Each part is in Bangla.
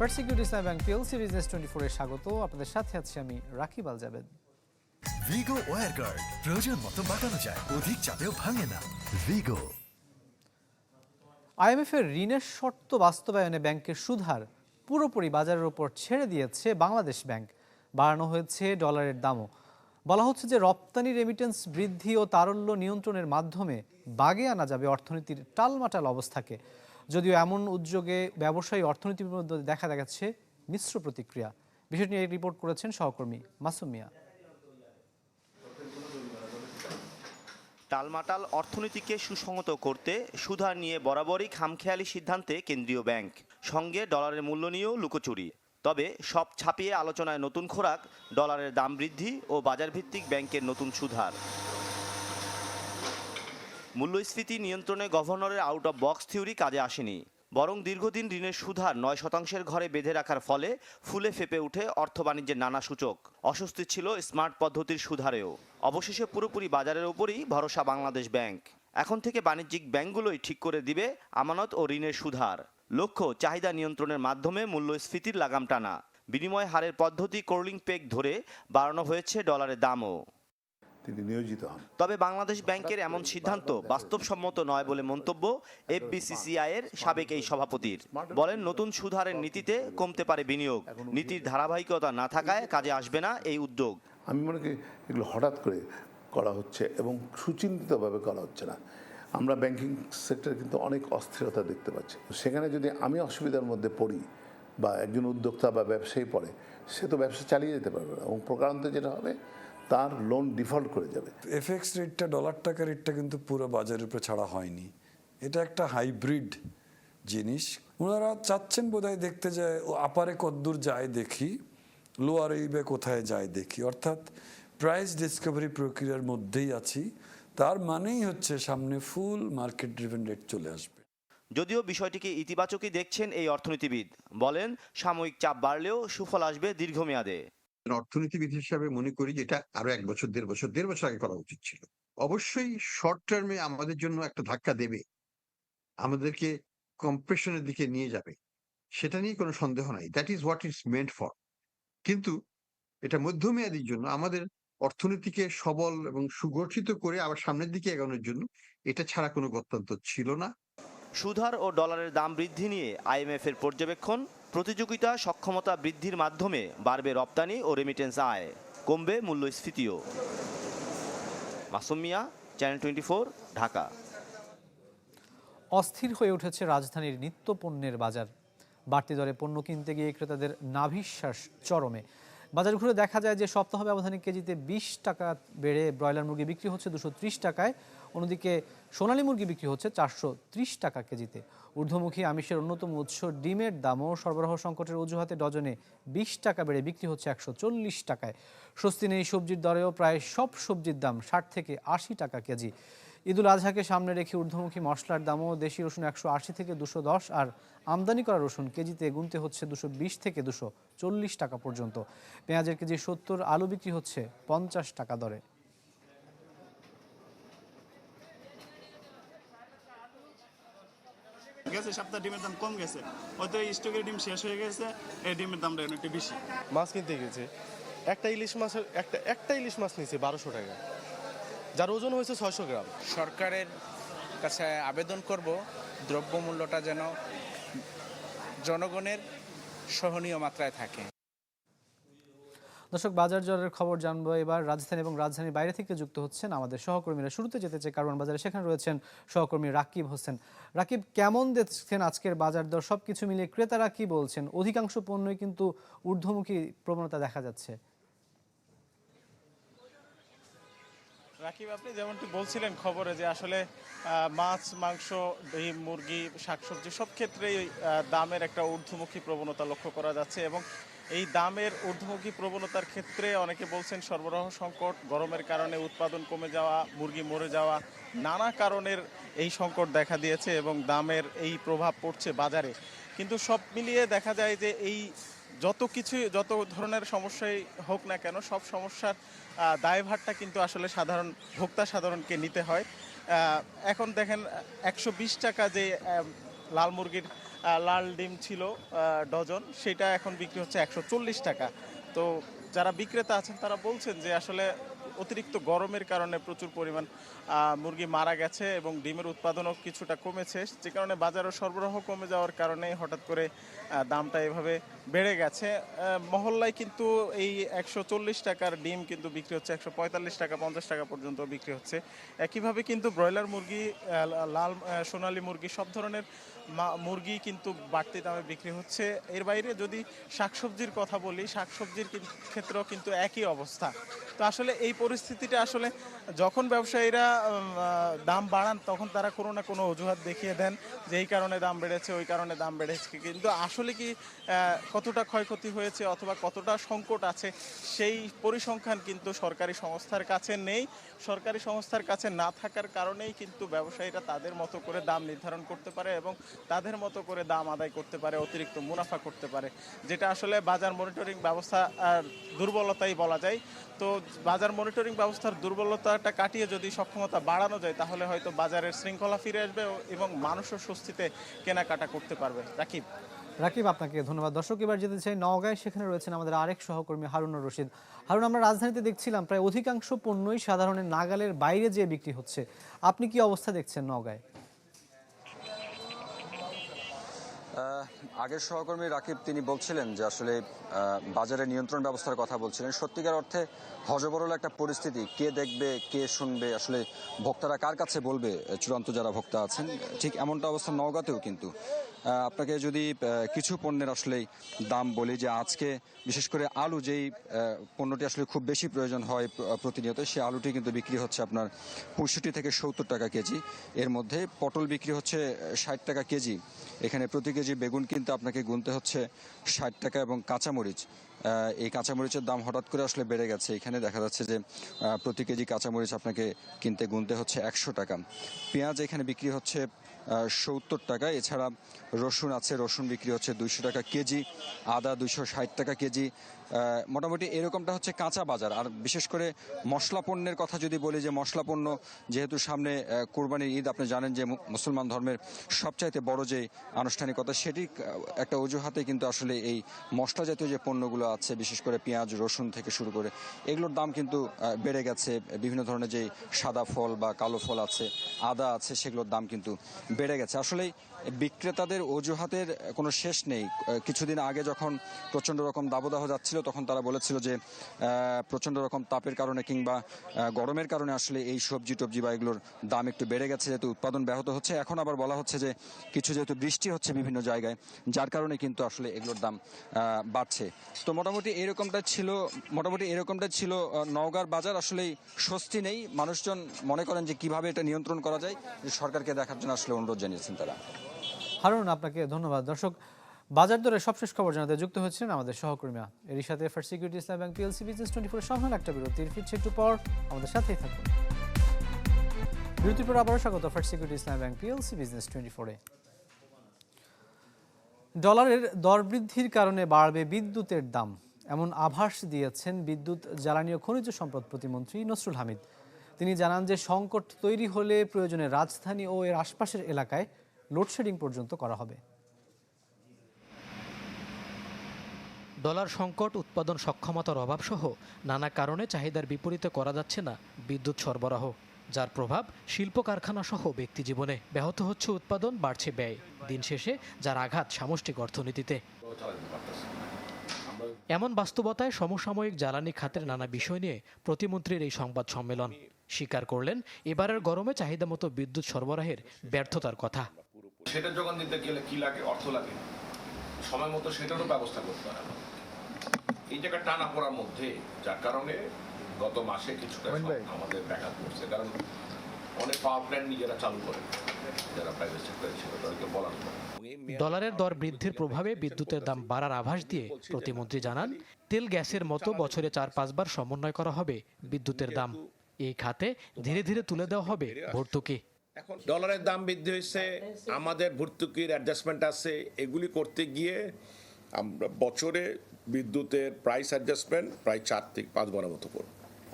First Security Islam Bank PLC Business Twenty ফোরে স্বাগত। আপনাদের সাথে আছি আমি রাকিব আল জাবেদ ভিগো ওয়ার গার্ড প্রয়োজন মতো বাঁকানো যায় অধিক চাপেও ভাঙে না। ভিগো আইএমএফ এর ঋণের শর্ত বাস্তবায়নে ব্যাংকের সুদহার পুরোপুরি বাজারের উপর ছেড়ে দিয়েছে বাংলাদেশ ব্যাংক। বাড়ানো হয়েছে ডলারের দামও। বলা হচ্ছে যে রপ্তানি রেমিটেন্স বৃদ্ধি ও তারল্য নিয়ন্ত্রণের মাধ্যমে বাগে আনা যাবে অর্থনীতির টালমাটাল অবস্থাকে। যদিও এমন উদ্যোগে ব্যবসায়ী অর্থনীতির মধ্যে দেখা দেখাচ্ছে মিশ্র প্রতিক্রিয়া। বিষয়টি নিয়ে রিপোর্ট করেছেন সহকর্মী মাসুম মিয়া। টালমাটাল অর্থনীতিকে সুসংহত করতে সুধার নিয়ে বরাবরই খামখেয়ালি সিদ্ধান্তে কেন্দ্রীয় ব্যাংক। সঙ্গে ডলারের মূল্য নিয়েও লুকোচুরি। তবে সব ছাপিয়ে আলোচনায় নতুন খোরাক, ডলারের দাম বৃদ্ধি ও বাজারভিত্তিক ব্যাংকের নতুন সুধার। মূল্যস্ফীতি নিয়ন্ত্রণে গভর্নরের আউট অফ বক্স থিওরি কাজে আসেনি। বরং দীর্ঘদিন ঋণের সুধার নয় শতাংশের ঘরে বেঁধে রাখার ফলে ফুলে ফেপে উঠে অর্থ বাণিজ্যের নানা সূচক। অস্বস্তি ছিল স্মার্ট পদ্ধতির সুধারেও। অবশেষে পুরোপুরি বাজারের উপরই ভরসা বাংলাদেশ ব্যাংক। এখন থেকে বাণিজ্যিক ব্যাংকগুলোই ঠিক করে দিবে আমানত ও ঋণের সুধার। লক্ষ্য, চাহিদা নিয়ন্ত্রণের মাধ্যমে মূল্যস্ফীতির লাগাম টানা। বিনিময় হারের পদ্ধতি কোর্লিং পেক ধরে বাড়ানো হয়েছে ডলারের দামও। তিনি নিয়োজিত হন। তবে বাংলাদেশ ব্যাংকের এমন সিদ্ধান্ত বাস্তবসম্মত নয় বলে মন্তব্য এফবিসিসিআই এর সাবেক এই সভাপতির। বলেন নতুন সুধারের নীতিতে কমতে পারে বিনিয়োগ। নীতির ধারাবাহিকতা না থাকায় কাজে আসবে না এই উদ্যোগ। আমি মনে করি এগুলো হঠাৎ করে করা হচ্ছে এবং সুচিন্তিতভাবে করা হচ্ছে না। আমরা ব্যাংকিং সেক্টরে কিন্তু অনেক অস্থিরতা দেখতে পাচ্ছি। সেখানে যদি আমি অসুবিধার মধ্যে পড়ি বা একজন উদ্যোক্তা বা ব্যবসায়ী পড়ে সে তো ব্যবসা চালিয়ে যেতে পারবে না এবং প্রকারান্তে যেটা হবে তার লোন ডিফল্ট করে যাবে। এফএক্স রেটটা ডলার টাকা রেটটা কিন্তু পুরো বাজারের উপরে ছাড়া হয়নি। এটা একটা হাইব্রিড জিনিস। ওনারা চাচ্ছেন বোধহয় দেখতে যায় ও আপারে কদ্দূর যায় দেখি লোয়ার এইবে কোথায় যায় দেখি। অর্থাৎ প্রাইস ডিসকভারি প্রক্রিয়ার মধ্যেই আছি। তার মানেই হচ্ছে সামনে ফুল মার্কেট ড্রিভেন রেট চলে আসবে। যদিও বিষয়টিকে ইতিবাচকই দেখছেন এই অর্থনীতিবিদ। বলেন সাময়িক চাপ বাড়লেও সুফল আসবে দীর্ঘমেয়াদে। অর্থনীতিবিদ হিসাবে মনে করি যেটা আরও এক বছর, দেড় বছর দেড় বছর আগে করা উচিত ছিল। অবশ্যই শর্ট টার্মে আমাদের জন্য একটা ধাক্কা দেবে। আমাদেরকে কম্প্রেশনের দিকে নিয়ে যাবে। সেটা নিয়ে কোনো সন্দেহ নাই। That is what is meant for কিন্তু এটা মধ্যমেয়াদীর জন্য, আমাদের অর্থনীতিকে সবল এবং সুগঠিত করে আবার সামনের দিকে এগোনোর জন্য এটা ছাড়া কোনো গত্যন্তর ছিল না। সুধার ও ডলারের দাম বৃদ্ধি নিয়ে আইএমএফ এর পর্যবেক্ষণ প্রতিযোগিতা সক্ষমতা বৃদ্ধির মাধ্যমে বাড়বে রপ্তানি ও রেমিটেন্স আয়, কমবে মূল্যস্ফীতিও। Masum Mia Channel Twenty Dhaka. অস্থির হয়ে উঠেছে রাজধানীর নিত্য পণ্যের বাজার। বাড়তি দরে পণ্য কিনতে গিয়ে ক্রেতাদের নাভিশ্বাস চরমে। বাজার ঘুরে দেখা যায় যে সপ্তাহ ব্যবধানে কেজিতে বিশ টাকা বেড়ে ব্রয়লার মুরগি বিক্রি হচ্ছে দুশো টাকায়। অন্যদিকে সোনালী মুরগি বিক্রি হচ্ছে চারশো ত্রিশ টাকা কেজিতে। ঊর্ধ্বমুখী আমিষের অন্যতম উৎস ডিমের দামও সরবরাহ সংকটের অজুহাতে ডজনে বিশ টাকা বেড়ে বিক্রি হচ্ছে একশো চল্লিশ টাকায়। স্বস্তি নেই সবজির দরেও প্রায় সব সবজির দাম ষাট থেকে আশি টাকা কেজি। ঈদুল আজহাকে সামনে রেখে ঊর্ধ্বমুখী মশলার দামও দেশি রসুন একশো আশি থেকে দুশো দশ আর আমদানি করা রসুন কেজিতে গুনতে হচ্ছে দুশো বিশ থেকে দুশো চল্লিশ টাকা পর্যন্ত। পেঁয়াজের কেজি সত্তর আলু বিক্রি হচ্ছে পঞ্চাশ টাকা দরে। গেছে সপ্তাহ ডিমের দাম কম গেছে। হয়তো স্টকের ডিম শেষ হয়ে গেছে এই ডিমের দামটা একটু বেশি। মাছ কিনতে গেছে। একটা ইলিশ মাছের একটা একটা ইলিশ মাছ নিয়েছে বারোশো টাকা। যার ওজন হয়েছে ছয়শো গ্রাম। সরকারের কাছে আবেদন করব দ্রব্যমূল্যটা যেন জনগণের সহনীয় মাত্রায় থাকে। দর্শক বাজার দরের খবর জানব এবার। রাজধানী এবং রাজধানীর বাইরে থেকে যুক্ত হচ্ছেন আমাদের সহকর্মীরা। শুরুতে যেতে চাই কারওয়ান বাজারে সেখানে রয়েছেন সহকর্মী রাকিব হোসেন। রাকিব কেমন দেখছেন আজকের বাজার দর? সব কিছু মিলিয়ে ক্রেতারা কি বলছেন অধিকাংশ পণ্যই কিন্তু ঊর্ধ্বমুখী প্রবণতা দেখা যাচ্ছে। রাকিব, আপনি যেমনটি বলছিলেন খবরে যে আসলে মাছ, মাংস, ডিম, মুরগি, শাকসবজি সব ক্ষেত্রেই দামের একটা ঊর্ধ্বমুখী প্রবণতা লক্ষ্য করা যাচ্ছে এবং এই দামের ঊর্ধ্বমুখী প্রবণতার ক্ষেত্রে অনেকে বলছেন সরবরাহ সংকট, গরমের কারণে উৎপাদন কমে যাওয়া, মুরগি মরে যাওয়া, নানা কারণের এই সংকট দেখা দিয়েছে এবং দামের এই প্রভাব পড়ছে বাজারে। কিন্তু সব মিলিয়ে দেখা যায় যে এই যত কিছু, যত ধরনের সমস্যাই হোক না কেন, সব সমস্যার দায়ভারটা কিন্তু আসলে সাধারণ, ভোক্তা সাধারণকে নিতে হয়। এখন দেখেন, একশো বিশ টাকা যে লাল মুরগির লাল ডিম ছিল ডজন, সেটা এখন বিক্রি হচ্ছে একশো চল্লিশ টাকা। তো যারা বিক্রেতা আছেন, তারা বলছেন যে আসলে অতিরিক্ত গরমের কারণে প্রচুর পরিমাণ মুরগি মারা গেছে এবং ডিমের উৎপাদনও কিছুটা কমেছে। যে কারণে বাজারে সরবরাহ কমে যাওয়ার কারণে হঠাৎ করে দামটা এভাবে বেড়ে গেছে। মহল্লায় কিন্তু এই একশো চল্লিশ টাকার ডিম কিন্তু বিক্রি হচ্ছে, একশো পঁয়তাল্লিশ টাকা, পঞ্চাশ টাকা পর্যন্ত বিক্রি হচ্ছে। একইভাবে কিন্তু ব্রয়লার মুরগি লাল সোনালী মুরগি সব ধরনের মুরগি কিন্তু বাড়তি দামে বিক্রি হচ্ছে। এর বাইরে যদি শাকসবজির কথা বলি, শাকসবজির ক্ষেত্রেও কিন্তু একই অবস্থা। তো আসলে এই পরিস্থিতিটা আসলে যখন ব্যবসায়ীরা দাম বাড়ান, তখন তারা কোনো না কোনো অজুহাত দেখিয়ে দেন যে এই কারণে দাম বেড়েছে, ওই কারণে দাম বেড়েছে। কিন্তু আসলে কি কতটা ক্ষয়ক্ষতি হয়েছে অথবা কতটা সংকট আছে, সেই পরিসংখ্যান কিন্তু সরকারি সংস্থার কাছে নেই। সরকারি সংস্থার কাছে না থাকার কারণেই কিন্তু ব্যবসায়ীরা তাদের মতো করে দাম নির্ধারণ করতে পারে এবং তাদের মতো করে দাম আদায় করতে পারে, অতিরিক্ত মুনাফা করতে পারে, যেটা আসলে বাজার মনিটরিং ব্যবস্থা দুর্বলতাই বলা যায়। তো বাজার মনিটরিং ব্যবস্থার দুর্বলতাটা কাটিয়ে যদি সক্ষমতা বাড়ানো যায়, তাহলে হয়তো বাজারের শৃঙ্খলা ফিরে আসবে এবং মানুষও স্বস্তিতে কেনাকাটা করতে পারবে। রাকিব। রাকিব, আপনাকে ধন্যবাদ। দর্শক, এবার যেতে চাই নওগাঁয়। সেখানে রয়েছেন আমাদের আরেক সহকর্মী হারুনুর রশিদ। হারুন, আমরা রাজধানীতে দেখছিলাম প্রায় অধিকাংশ পণ্যই সাধারণের নাগালের বাইরে যেয়ে বিক্রি হচ্ছে। আপনি কি অবস্থা দেখছেন নওগাঁয়? আগের সহকর্মী রাকিব, তিনি বলছিলেন যে আসলে বাজারে নিয়ন্ত্রণ ব্যবস্থার কথা বলছিলেন। সত্যিকার অর্থে হজবরল একটা পরিস্থিতি। কে দেখবে, কে শুনবে, আসলে ভোক্তারা কার কাছে বলবে, চূড়ান্ত যারা ভোক্তা আছেন, ঠিক এমনটা অবস্থা নওগাঁতেও কিন্তু। আপনাকে যদি কিছু পণ্যের আসলে দাম বলি যে আজকে, বিশেষ করে আলু, যেই পণ্যটি আসলে খুব বেশি প্রয়োজন হয় প্রতিনিয়ত সেই আলুটি কিন্তু বিক্রি হচ্ছে আপনার পঁয়ষট্টি থেকে সত্তর টাকা কেজি। এর মধ্যে পটল বিক্রি হচ্ছে ষাট টাকা কেজি। এখানে প্রতি কেজি বেগুন কিন্তু আপনাকে গুনতে হচ্ছে ষাট টাকা এবং কাঁচামরিচ। এই কাঁচামরিচের দাম হঠাৎ করে আসলে বেড়ে গেছে। এখানে দেখা যাচ্ছে যে প্রতি কেজি কাঁচামরিচ আপনাকে কিনতে গুনতে হচ্ছে একশো টাকা। পেঁয়াজ এখানে বিক্রি হচ্ছে সত্তর টাকা। এছাড়া রসুন আছে, রসুন বিক্রি হচ্ছে দুইশো টাকা কেজি, আদা দুইশো ষাট টাকা কেজি মোটামুটি এরকমটা হচ্ছে কাঁচা বাজার। আর বিশেষ করে মশলা পণ্যের কথা যদি বলি, যে মশলা পণ্য যেহেতু সামনে কোরবানির ঈদ, আপনি জানেন যে মুসলমান ধর্মের সবচাইতে বড় যে আনুষ্ঠানিকতা, সেটি একটা অজুহাতে কিন্তু আসলে এই মশলা জাতীয় যে পণ্যগুলো আছে, বিশেষ করে পেঁয়াজ, রসুন থেকে শুরু করে, এগুলোর দাম কিন্তু বেড়ে গেছে। বিভিন্ন ধরনের যে সাদা ফল বা কালো ফল আছে, আদা আছে, সেগুলোর দাম কিন্তু বেড়ে গেছে। আসলে বিক্রেতাদের অজুহাতের কোনো শেষ নেই। কিছুদিন আগে যখন প্রচণ্ড রকম দাবদাহ যাচ্ছিল, তখন তারা বলেছিল যে প্রচণ্ড রকম তাপের কারণে কিংবা গরমের কারণে আসলে এই সবজি টবজি বা এগুলোর দাম একটু বেড়ে গেছে, যেহেতু উৎপাদন ব্যাহত হচ্ছে। এখন আবার বলা হচ্ছে যে, কিছু যেহেতু বৃষ্টি হচ্ছে বিভিন্ন জায়গায়, যার কারণে কিন্তু আসলে এগুলোর দাম বাড়ছে। তো মোটামুটি এরকমটা ছিল, মোটামুটি এরকমটা ছিল নওগাঁর বাজার। আসলেই স্বস্তি নেই। মানুষজন মনে করেন যে, কীভাবে এটা নিয়ন্ত্রণ করা যায়, সরকারকে দেখার জন্য আসলে অনুরোধ জানিয়েছেন তারা। হারুন, আপনাকে ধন্যবাদ। দর্শক, বাজার দরে সবশেষ খবর জানাতে যুক্ত হচ্ছেন আমাদের সহকর্মীরা। এরই সাথে First Security Islam Bank PLC Business Twenty Four সমান একটা বিরতির ফিরছে একটু পর আমাদের সাথেই থাকুন। বিরতির পর আবারও স্বাগত First Security Islam Bank PLC Business Twenty ফোরে ডলারের দর বৃদ্ধির কারণে বাড়বে বিদ্যুতের দাম। এমন আভাস দিয়েছেন বিদ্যুৎ, জ্বালানি ও খনিজ সম্পদ প্রতিমন্ত্রী নসরুল হামিদ। তিনি জানান যে সংকট তৈরি হলে প্রয়োজনে রাজধানী ও এর আশপাশের এলাকায় লোডশেডিং পর্যন্ত করা হবে। ডলার সংকট, উৎপাদন সক্ষমতার অভাবসহ নানা কারণে চাহিদার বিপরীতে করা যাচ্ছে না বিদ্যুৎ সরবরাহ, যার প্রভাব শিল্প কারখানা সহ ব্যক্তি জীবনে। ব্যাহত হচ্ছে উৎপাদন, বাড়ছে ব্যয়। দিন শেষে যার আঘাত সামষ্টিক অর্থনীতিতে। এমন বাস্তবতায় সমসাময়িক জ্বালানি খাতের নানা বিষয় নিয়ে প্রতিমন্ত্রীর এই সংবাদ সম্মেলন। স্বীকার করলেন, এবারের গরমে চাহিদা মতো বিদ্যুৎ সরবরাহের ব্যর্থতার কথা। সেটা যোগান দিতে গেলে কি লাগে অর্থ লাগে? সময় মতো সেটারও ব্যবস্থা করতে হয় এই জায়গা টানা পড়ার মধ্যে যার কারণে গত মাসে কিছুটা আমাদের ব্যাঘাত করছে কারণ অনেক পাওয়ার প্ল্যান্ট নিজেরা চালু করে। যারা প্রাইভেট সেক্টরে ছিল তাদেরকে বলার পর ডলারের দর বৃদ্ধির প্রভাবে বিদ্যুতের দাম বাড়ার আভাস দিয়ে প্রতিমন্ত্রী জানান তেল গ্যাসের মতো বছরে চার পাঁচবার সমন্বয় করা হবে বিদ্যুতের দাম। এই খাতে ধীরে ধীরে তুলে দেওয়া হবে ভর্তুকি। এখন ডলারের দাম বৃদ্ধি হয়েছে আমাদের ভর্তুকির অ্যাডজাস্টমেন্ট আছে এগুলি করতে গিয়ে আমরা বছরে বিদ্যুতের প্রাইস অ্যাডজাস্টমেন্ট প্রায় চার থেকে পাঁচ বারের মতো করব।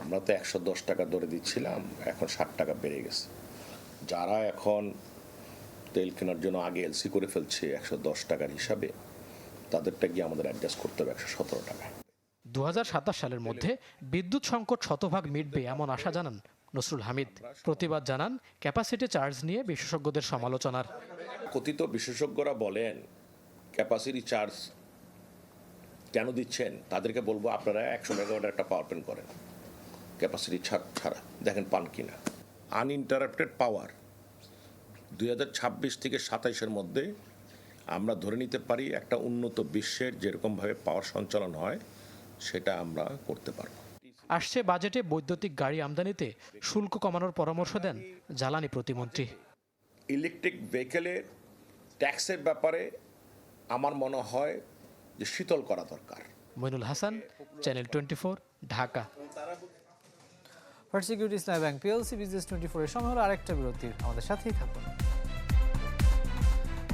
আমরা তো একশো দশ টাকা ধরে দিচ্ছিলাম এখন ষাট টাকা বেড়ে গেছে। যারা এখন তেল কেনার জন্য আগে এলসি করে ফেলছে একশো দশ টাকার হিসাবে তাদেরটা গিয়ে আমাদের অ্যাডজাস্ট করতে হবে একশো সতেরো টাকায়। দু সালের মধ্যে বিদ্যুৎ সংকট শতভাগ মিটবে এমন আশা জানান নসরুল হামিদ। প্রতিবাদ জানান ক্যাপাসিটি চার্জ নিয়ে বিশেষজ্ঞদের সমালোচনার। কথিত বিশেষজ্ঞরা বলেন ক্যাপাসিটি চার্জ কেন দিচ্ছেন? তাদেরকে বলব, আপনারা একশো মেগাওয়াট একটা পাওয়ার প্ল্যান্ট করেন। ক্যাপাসিটি ছাড়, ছাড়া, দেখেন পান কিনা। আনইন্টারাপ্টেড পাওয়ার দুই ছাব্বিশ থেকে সাতাইশের মধ্যে আমরা ধরে নিতে পারি একটা উন্নত বিশ্বের যেরকমভাবে পাওয়ার সঞ্চালন হয়, সেটা আমরা করতে পারব। আসছে বাজেটে বৈদ্যুতিক গাড়ি আমদানিতে শুল্ক কমানোর পরামর্শ দেন জ্বালানি প্রতিমন্ত্রী। ইলেকট্রিক ভেহিকেলের ট্যাক্সের ব্যাপারে আমার মনে হয় যে শীতল করা দরকার। Moinul Hasan Channel Twenty Dhaka. First Security Islami Bank PLC Business Twenty ফোরের সময় হলো আরেকটা বিরতির আমাদের সাথেই থাকুন।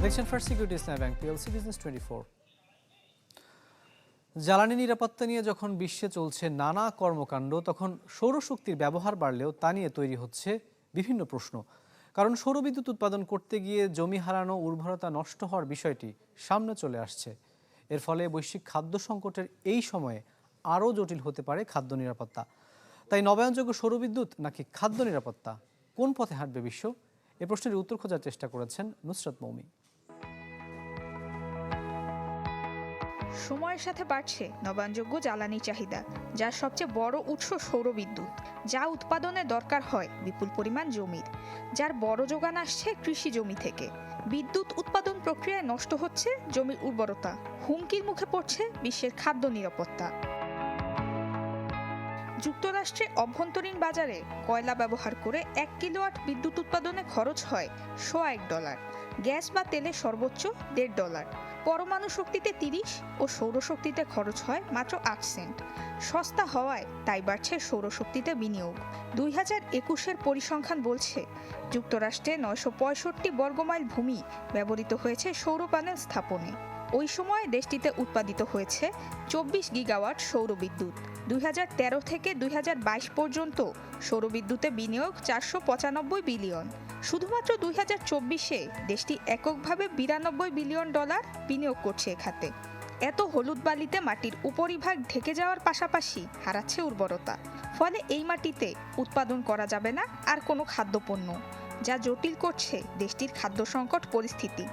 দেখছেন First Security Islami Bank PLC Business Twenty Four জ্বালানি নিরাপত্তা নিয়ে যখন বিশ্বে চলছে নানা কর্মকাণ্ড, তখন সৌরশক্তির ব্যবহার বাড়লেও তা নিয়ে তৈরি হচ্ছে বিভিন্ন প্রশ্ন। কারণ সৌরবিদ্যুৎ উৎপাদন করতে গিয়ে জমি হারানো, উর্বরতা নষ্ট হওয়ার বিষয়টি সামনে চলে আসছে। এর ফলে বৈশ্বিক খাদ্য সংকটের এই সময়ে আরও জটিল হতে পারে খাদ্য নিরাপত্তা। তাই নবায়নযোগ্য সৌরবিদ্যুৎ নাকি খাদ্য নিরাপত্তা? কোন পথে হাঁটবে বিশ্ব? এ প্রশ্নের উত্তর খোঁজার চেষ্টা করেছেন নুসরত মৌমি। সময়ের সাথে বাড়ছে নবায়নযোগ্য জ্বালানি চাহিদা, যার সবচেয়ে বড় উৎস সৌরবিদ্যুৎ, যা উৎপাদনে দরকার হয় বিপুল পরিমাণ জমির, যার বড় যোগান আসছে কৃষি জমি থেকে। বিদ্যুৎ উৎপাদন প্রক্রিয়ায় নষ্ট হচ্ছে জমির উর্বরতা, হুমকির মুখে পড়ছে বিশ্বের খাদ্য নিরাপত্তা। যুক্তরাষ্ট্রে অভ্যন্তরীণ বাজারে কয়লা ব্যবহার করে এক কিলোওয়াট বিদ্যুৎ উৎপাদনে খরচ হয় সোয়া এক ডলার, গ্যাস বা তেলে সর্বোচ্চ দেড় ডলার, পরমাণু শক্তিতে তিরিশ ও সৌরশক্তিতে খরচ হয় মাত্র আট সেন্ট। সস্তা হওয়ায় তাই বাড়ছে সৌরশক্তিতে বিনিয়োগ। দুই হাজার একুশের পরিসংখ্যান বলছে, যুক্তরাষ্ট্রে নয়শো পঁয়ষট্টি বর্গমাইল ভূমি ব্যবহৃত হয়েছে সৌর প্যানেল স্থাপনে। ওই সময় দেশটিতে উৎপাদিত হয়েছে চব্বিশ গিগাওয়াট সৌরবিদ্যুৎ। দুই হাজার তেরো থেকে দুই হাজার বাইশ পর্যন্ত সৌরবিদ্যুতে বিনিয়োগ চারশো পঁচানব্বই বিলিয়ন। শুধুমাত্র দুই হাজার চব্বিশে দেশটি এককভাবে বিরানব্বই বিলিয়ন ডলার বিনিয়োগ করছে এ খাতে এত হলুদ বালিতে মাটির উপরিভাগ ঢেকে যাওয়ার পাশাপাশি হারাচ্ছে উর্বরতা। ফলে এই মাটিতে উৎপাদন করা যাবে না আর কোনো খাদ্যপণ্য, যা জটিল করছে দেশটির খাদ্য সংকট পরিস্থিতি।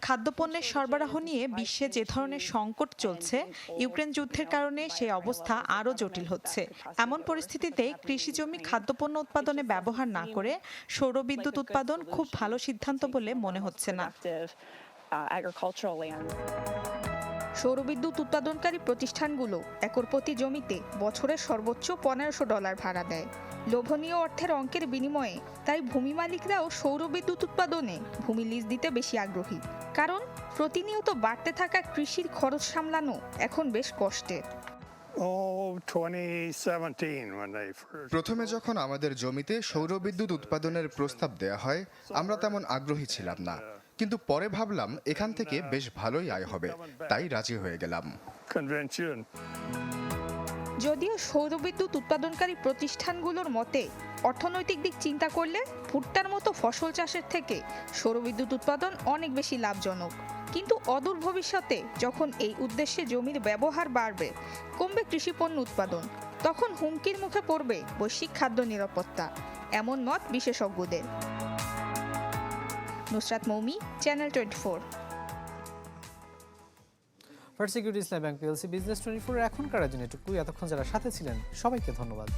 খাদ্যপণ্যের সরবরাহ নিয়ে বিশ্বে যে ধরনের সংকট চলছে ইউক্রেন যুদ্ধের কারণে সেই অবস্থা আরও জটিল হচ্ছে। এমন পরিস্থিতিতে কৃষি জমি খাদ্যপণ্য উৎপাদনে ব্যবহার না করে সৌরবিদ্যুৎ উৎপাদন খুব ভালো সিদ্ধান্ত বলে মনে হচ্ছে না। সৌরবিদ্যুৎ উৎপাদনকারী প্রতিষ্ঠানগুলো একর প্রতি জমিতে বছরের সর্বোচ্চ পনেরোশো ডলার ভাড়া দেয়। লোভনীয় অর্থের অঙ্কের বিনিময়ে তাই ভূমি মালিকরাও সৌরবিদ্যুৎ উৎপাদনে ভূমি লিজ দিতে বেশি আগ্রহী। কারণ প্রতিনিয়ত বাড়তে থাকা কৃষির খরচ সামলানো এখন বেশ কষ্টের। প্রথমে যখন আমাদের জমিতে সৌরবিদ্যুৎ উৎপাদনের প্রস্তাব দেয়া হয় আমরা তেমন আগ্রহী ছিলাম না। কিন্তু পরে ভাবলাম এখান থেকে বেশ ভালোই আয় হবে। তাই রাজি হয়ে গেলাম। যদিও সৌরবিদ্যুৎ উৎপাদনকারী প্রতিষ্ঠানগুলোর মতে, অর্থনৈতিক দিক চিন্তা করলে ভুট্টার মতো ফসল চাষের থেকে সৌরবিদ্যুৎ উৎপাদন অনেক বেশি লাভজনক। কিন্তু অদূর ভবিষ্যতে যখন এই উদ্দেশ্যে জমির ব্যবহার বাড়বে, কমবে কৃষিপণ্য উৎপাদন, তখন হুমকির মুখে পড়বে বৈশ্বিক খাদ্য নিরাপত্তা, এমন মত বিশেষজ্ঞদের। Nusrat Moumi, Channel Twenty Security Islam Bank PLC Business Twenty Four এখনকার জন্য এটুকুই। এতক্ষণ যারা সাথে ছিলেন, সবাইকে ধন্যবাদ।